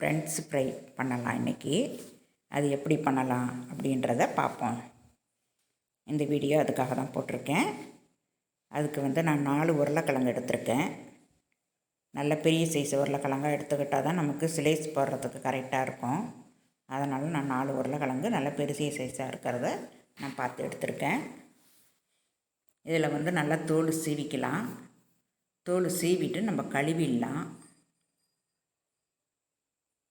Friends fry பண்ணலாம் இன்றைக்கி அது எப்படி பண்ணலாம் அப்படின்றத பார்ப்போம். இந்த வீடியோ அதுக்காக தான் போட்டிருக்கேன். அதுக்கு வந்து நான் நாலு உருளைக்கிழங்கு எடுத்திருக்கேன். நல்ல பெரிய சைஸ் உருளைக்கிழங்காக எடுத்துக்கிட்டால் தான் நமக்கு சிலைஸ் போடுறதுக்கு கரெக்டாக இருக்கும். அதனால் நான் நாலு உருளைக்கிழங்கு நல்ல பெரிய சைஸாக இருக்கிறத நான் பார்த்து எடுத்திருக்கேன். இதில் வந்து நல்லா தோல் சீவிக்கலாம். தோல் சீவிட்டு நம்ம கழுவிடலாம்.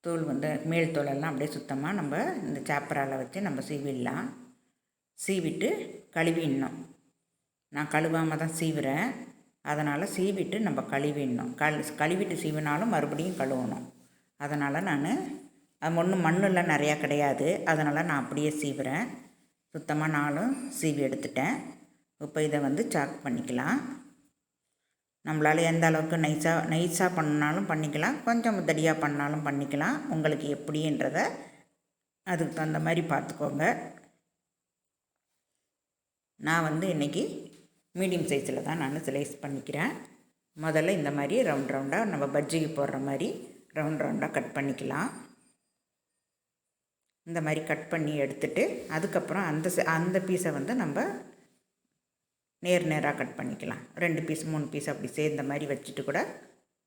தோல் வந்து மேல் தோலெல்லாம் அப்படியே சுத்தமாக நம்ம இந்த சாப்பரால் வச்சு நம்ம சீவிடலாம். சீவிட்டு கழுவிடணும். நான் கழுவாமல் தான் சீவுறேன். அதனால் சீவிட்டு நம்ம கழுவிடணும். கல் கழுவிட்டு சீவினாலும் மறுபடியும் கழுவணும். அதனால் நான் அது ஒன்றும் மண்ணெல்லாம் நிறையா கிடையாது. அதனால் நான் அப்படியே சீவுறேன். சுத்தமாக நானும் சீவி எடுத்துட்டேன். இப்போ இதை வந்து சாக் பண்ணிக்கலாம். நம்மளால் எந்த அளவுக்கு நைஸாக நைஸாக பண்ணாலும் பண்ணிக்கலாம். கொஞ்சம் முத்தடியாக பண்ணாலும் பண்ணிக்கலாம். உங்களுக்கு எப்படின்றத அதுக்கு தகுந்த மாதிரி பார்த்துக்கோங்க. நான் வந்து இன்றைக்கி மீடியம் சைஸில் தான் நான் ஸ்லைஸ் பண்ணிக்கிறேன். முதல்ல இந்த மாதிரி ரவுண்ட் ரவுண்டாக நம்ம பஜ்ஜிக்கு போடுற மாதிரி ரவுண்ட் ரவுண்டாக கட் பண்ணிக்கலாம். இந்த மாதிரி கட் பண்ணி எடுத்துட்டு அதுக்கப்புறம் அந்த அந்த பீஸை வந்து நம்ம நேர் நேராக கட் பண்ணிக்கலாம். ரெண்டு பீஸ் மூணு பீஸ் அப்படி சேர்ந்த மாதிரி வச்சுட்டு கூட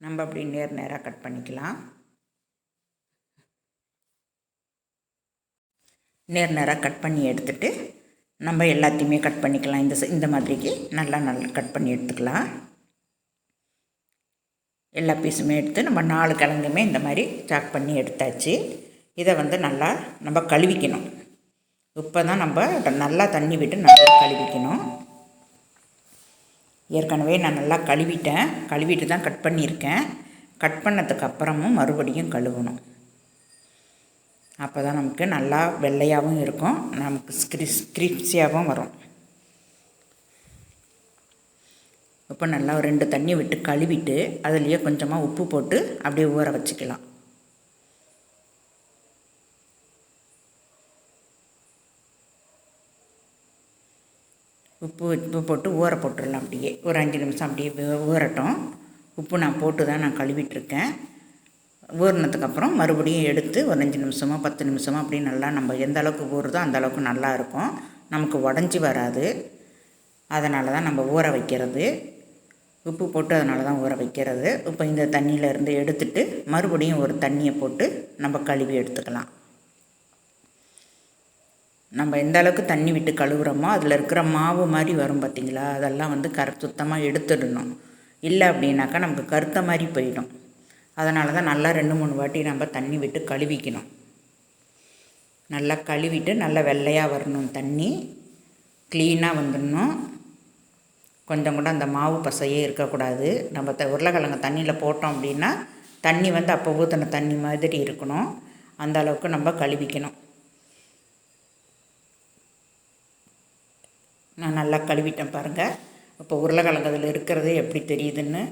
நம்ம அப்படி நேர் நேராக கட் பண்ணிக்கலாம். நேர் நேராக கட் பண்ணி எடுத்துட்டு நம்ம எல்லாத்தையுமே கட் பண்ணிக்கலாம். இந்த இந்த மாதிரிக்கு நல்லா நல்லா கட் பண்ணி எடுத்துக்கலாம். எல்லா பீஸுமே எடுத்து நம்ம நாலு கிழங்குமே இந்த மாதிரி சாக் பண்ணி எடுத்தாச்சு. இதை வந்து நல்லா நம்ம கழுவிக்கணும். இப்போ தான் நம்ம நல்லா தண்ணி விட்டு நல்லா கழுவிக்கணும். ஏற்கனவே நான் நல்லா கழுவிட்டேன். கழுவிட்டு தான் கட் பண்ணியிருக்கேன். கட் பண்ணதுக்கு அப்புறமும் மறுபடியும் கழுவணும். அப்போ தான் நமக்கு நல்லா வெள்ளையாகவும் இருக்கும். நமக்கு ஸ்கிரிஸ் கிரிப்ஸியாகவும் வரும். இப்போ நல்லா ரெண்டு தண்ணி விட்டு கழுவிட்டு அதுலேயே கொஞ்சமாக உப்பு போட்டு அப்படியே ஊற வச்சுக்கலாம். உப்பு உப்பு போட்டு ஊற போட்டுடலாம் அப்படியே. ஒரு அஞ்சு நிமிஷம் அப்படியே ஊறட்டும். உப்பு நான் போட்டு தான் நான் கழுவிட்டுருக்கேன். ஊறினதுக்கப்புறம் மறுபடியும் எடுத்து ஒரு அஞ்சு நிமிஷமோ பத்து நிமிஷமோ அப்படியே நல்லா நம்ம எந்த அளவுக்கு ஊறுதோ அந்த அளவுக்கு நல்லா இருக்கும். நமக்கு உடஞ்சி வராது. அதனால தான் நம்ம ஊற வைக்கிறது. உப்பு போட்டு அதனால தான் ஊற வைக்கிறது. இப்போ இந்த தண்ணியிலேருந்து எடுத்துட்டு மறுபடியும் ஒரு தண்ணியை போட்டு நம்ம கழுவி எடுத்துக்கலாம். நம்ம எந்த அளவுக்கு தண்ணி விட்டு கழுவுறோமோ அதில் இருக்கிற மாவு மாதிரி வரும் பார்த்திங்களா அதெல்லாம் வந்து கரு சுத்தமாக எடுத்துடணும். இல்லை அப்படின்னாக்கா நமக்கு கருத்த மாதிரி போயிடும். அதனால தான் நல்லா ரெண்டு மூணு வாட்டி நம்ம தண்ணி விட்டு கழுவிக்கணும். நல்லா கழுவிட்டு நல்லா வெள்ளையாக வரணும் தண்ணி. க்ளீனாக வந்துடணும். கொஞ்சம் கூட அந்த மாவு பசையே இருக்கக்கூடாது. நம்ம த உருளைக்கிழங்கு தண்ணியில் போட்டோம் அப்படின்னா தண்ணி வந்து அப்போ ஊற்றின தண்ணி மாதிரி இருக்கணும். அந்த அளவுக்கு நம்ம கழுவிக்கணும். நான் நல்லா கழுவிட்டேன் பாருங்கள் இப்போ உருளைக்கிழங்கு அதில் இருக்கிறது எப்படி தெரியுதுன்னு?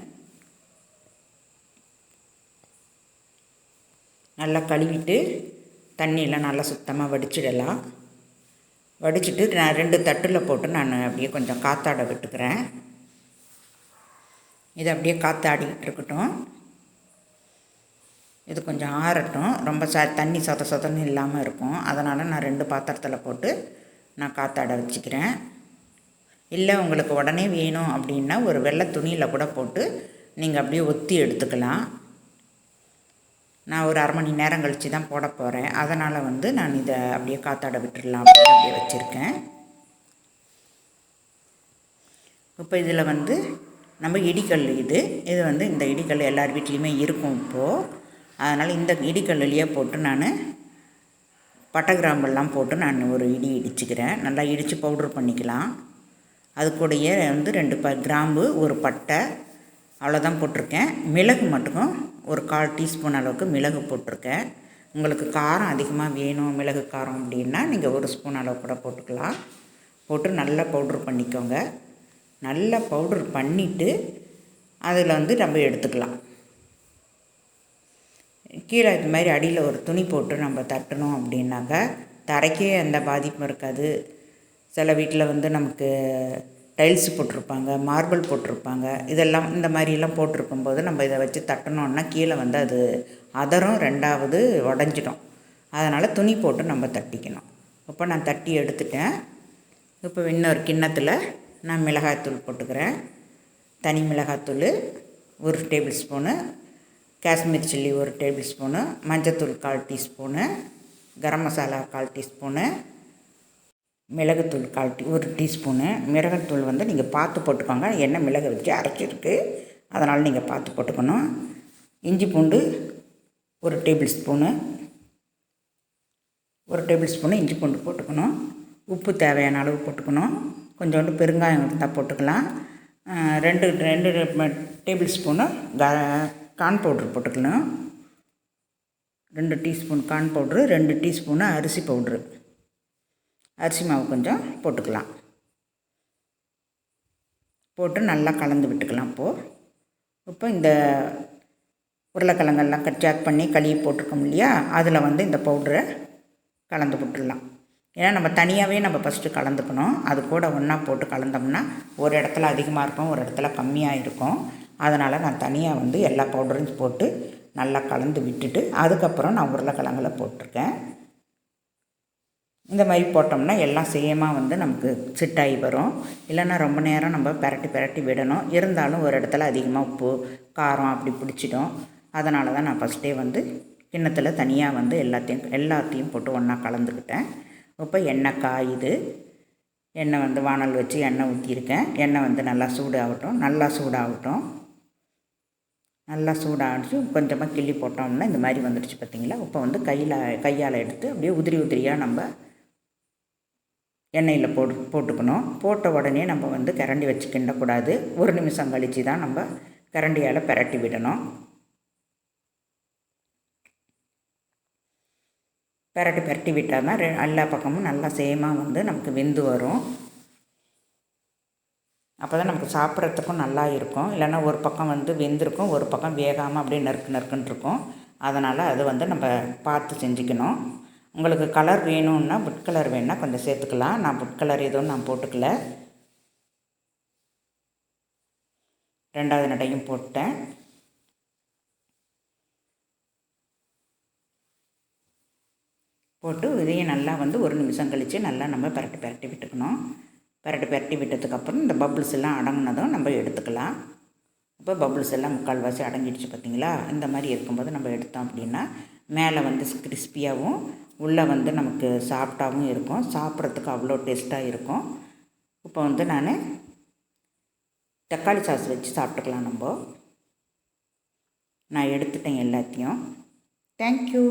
நல்லா கழுவிட்டு தண்ணியெலாம் நல்லா சுத்தமாக வடிச்சிடலாம். வடிச்சிட்டு நான் ரெண்டு தட்டில் போட்டு நான் அப்படியே கொஞ்சம் காத்தாட விட்டுக்கிறேன். இது அப்படியே காத்தாடிக்கிட்டு இருக்கட்டும். இது கொஞ்சம் ஆறட்டும். ரொம்ப ச தண்ணி சொத சொதன்னு இல்லாமல் இருக்கும். அதனால் நான் ரெண்டு பாத்திரத்தில் போட்டு நான் காத்தாட வச்சுக்கிறேன். இல்லை உங்களுக்கு உடனே வேணும் அப்படின்னா ஒரு வெள்ளை துணியில் கூட போட்டு நீங்கள் அப்படியே ஒத்தி எடுத்துக்கலாம். நான் ஒரு அரை மணி நேரம் கழித்து தான் போட போகிறேன் அதனால் வந்து நான் இதை அப்படியே காத்தாட விட்டுடலாம் அப்படின்னு அப்படியே வச்சுருக்கேன். இப்போ இதில் வந்து நம்ம இடிக்கல் இது இது வந்து இந்த இடிக்கல் எல்லார் வீட்லேயுமே இருக்கும் இப்போது அதனால் இந்த இடிக்கல்லையே போட்டு நான் பட்டை கிராம்பெல்லாம் போட்டு நான் ஒரு இடி இடிச்சுக்கிறேன். நல்லா இடித்து பவுட்ரு பண்ணிக்கலாம். அது கூடயே வந்து ரெண்டு ப கிராம்பு ஒரு பட்டை அவ்வளோதான் போட்டிருக்கேன். மிளகு மட்டும் ஒரு கால் டீஸ்பூன் அளவுக்கு மிளகு போட்டிருக்கேன். உங்களுக்கு காரம் அதிகமாக வேணும் மிளகு காரம் அப்படின்னா நீங்கள் ஒரு ஸ்பூன் அளவு கூட போட்டுக்கலாம். போட்டு நல்லா பவுட்ரு பண்ணிக்கோங்க. நல்லா பவுட்ரு பண்ணிவிட்டு அதில் வந்து நம்ம எடுத்துக்கலாம். கீழே இது மாதிரி அடியில் ஒரு துணி போட்டு நம்ம தட்டணும் அப்படின்னாக்கா தரைக்கே எந்த பாதிப்பும் இருக்காது. சில வீட்டில் வந்து நமக்கு டைல்ஸ் போட்டிருப்பாங்க மார்பிள் போட்டிருப்பாங்க. இதெல்லாம் இந்த மாதிரிலாம் போட்டிருக்கும்போது நம்ம இதை வச்சு தட்டினோன்னா கீழே வந்து அது அதரும் ரெண்டாவது உடஞ்சிடும். அதனால் துணி போட்டு நம்ம தட்டிக்கணும். இப்போ நான் தட்டி எடுத்துட்டேன். இப்போ இன்னொரு கிண்ணத்தில் நான் மிளகாய்த்தூள் போட்டுக்கிறேன். தனி மிளகாய்த்தூள் ஒரு டேபிள் ஸ்பூனு காஷ்மீர் சில்லி ஒரு டேபிள் ஸ்பூனு மஞ்சத்தூள் கால் டீஸ்பூனு கரம் மசாலா கால் டீஸ்பூனு மிளகுத்தூள் கால் டீ ஒரு டீஸ்பூனு. மிளகுத்தூள் வந்து நீங்கள் பார்த்து போட்டுக்கோங்க. என்ன மிளகு வச்சு அரைச்சிருக்கு. அதனால் நீங்கள் பார்த்து போட்டுக்கணும். இஞ்சி பூண்டு ஒரு டேபிள் ஸ்பூனு. ஒரு டேபிள் ஸ்பூனு இஞ்சி பூண்டு போட்டுக்கணும். உப்பு தேவையான அளவு போட்டுக்கணும். கொஞ்சோண்டு பெருங்காயம் இருந்தால் போட்டுக்கலாம். ரெண்டு ரெண்டு டேபிள் ஸ்பூனு க கார்ன் பவுட்ரு போட்டுக்கணும். ரெண்டு டீஸ்பூன் கார்ன் பவுட்ரு ரெண்டு டீஸ்பூனு அரிசி பவுட்ரு. அரிசி மாவு கொஞ்சம் போட்டுக்கலாம். போட்டு நல்லா கலந்து விட்டுக்கலாம் இப்போது இப்போ இந்த உருளைக்கிழங்கெல்லாம் கட் பண்ணி கழுவி போட்டிருக்கோம் இல்லையா? அதில் வந்து இந்த பவுடரை கலந்து விட்டுடலாம். ஏன்னா நம்ம தனியாகவே நம்ம ஃபஸ்ட்டு கலந்துக்கணும். அது கூட ஒன்றா போட்டு கலந்தோம்னா ஒரு இடத்துல அதிகமாக இருக்கும் ஒரு இடத்துல கம்மியாக இருக்கும். அதனால் நான் தனியாக வந்து எல்லா பவுடரும் போட்டு நல்லா கலந்து விட்டுட்டு அதுக்கப்புறம் நான் உருளைக்கிழங்குல போட்டிருக்கேன். இந்த மாதிரி போட்டோம்னா எல்லாம் சேமாக வந்து நமக்கு சிட்டாகி வரும். இல்லைன்னா ரொம்ப நேரம் நம்ம பெரட்டி பெரட்டி விடணும். இருந்தாலும் ஒரு இடத்துல அதிகமாக உப்பு காரம் அப்படி பிடிச்சிடும். அதனால தான் நான் ஃபஸ்ட்டே வந்து கிண்ணத்தில் தனியாக வந்து எல்லாத்தையும் எல்லாத்தையும் போட்டு ஒன்றா கலந்துக்கிட்டேன். இப்போ எண்ணெய் காயுது எண்ணெய் வந்து வானல் வச்சு எண்ணெய் ஊற்றிருக்கேன் எண்ணெய் வந்து நல்லா சூடாகட்டும். நல்லா சூடாகட்டும். நல்லா சூடாகிடுச்சு. கொஞ்சமாக கிள்ளி போட்டோம்னா இந்த மாதிரி வந்துடுச்சு பார்த்திங்களா? இப்போ வந்து கையில் கையால் எடுத்து அப்படியே உதிரி உதிரியாக நம்ம எண்ணெயில் போட்டு போட்டுக்கணும். போட்ட உடனே நம்ம வந்து கரண்டி வச்சு கிண்டக்கூடாது ஒரு நிமிஷம் கழித்து தான் நம்ம கரண்டியால் பரட்டி விடணும். பரட்டி பரட்டி விட்டால் தான் எல்லா பக்கமும் நல்லா சேமாக வந்து நமக்கு வெந்து வரும். அப்போ தான் நமக்கு சாப்பிட்றதுக்கும் நல்லா இருக்கும். இல்லைன்னா ஒரு பக்கம் வந்து வெந்திருக்கும் ஒரு பக்கம் வேகாமல் அப்படியே நறுக்கு நறுக்குன்னு இருக்கும். அதனால் அது வந்து நம்ம பார்த்து செஞ்சுக்கணும். உங்களுக்கு கலர் வேணும்னா புட் கலர் வேணால் கொஞ்சம் சேர்த்துக்கலாம். நான் புட் கலர் எதுவும் நான் போட்டுக்கல. ரெண்டாவது நடையும் போட்டேன். போட்டு இதையும் நல்லா வந்து ஒரு நிமிஷம் கழித்து நல்லா நம்ம பரட்டி பரட்டி விட்டுக்கணும். பரட்டி பரட்டி விட்டதுக்கப்புறம் இந்த பபுள்ஸ் எல்லாம் அடங்கினதும் நம்ம எடுத்துக்கலாம். இப்போ பபுள்ஸ் எல்லாம் முக்கால்வாசி அடங்கிடுச்சு பார்த்திங்களா இந்த மாதிரி இருக்கும்போது நம்ம எடுத்தோம் அப்படின்னா மேலே வந்து கிறிஸ்பியாகவும் உள்ளே வந்து நமக்கு சாஃப்டாகவும் இருக்கும். சாப்பிட்றதுக்கு அவ்வளோ டேஸ்ட்டாக இருக்கும். இப்போ வந்து நான் தக்காளி சாஸ் வச்சு சாப்பிட்டுக்கலாம் நம்ம. நான் எடுத்துட்டேன் எல்லாத்தையும். தேங்க்யூ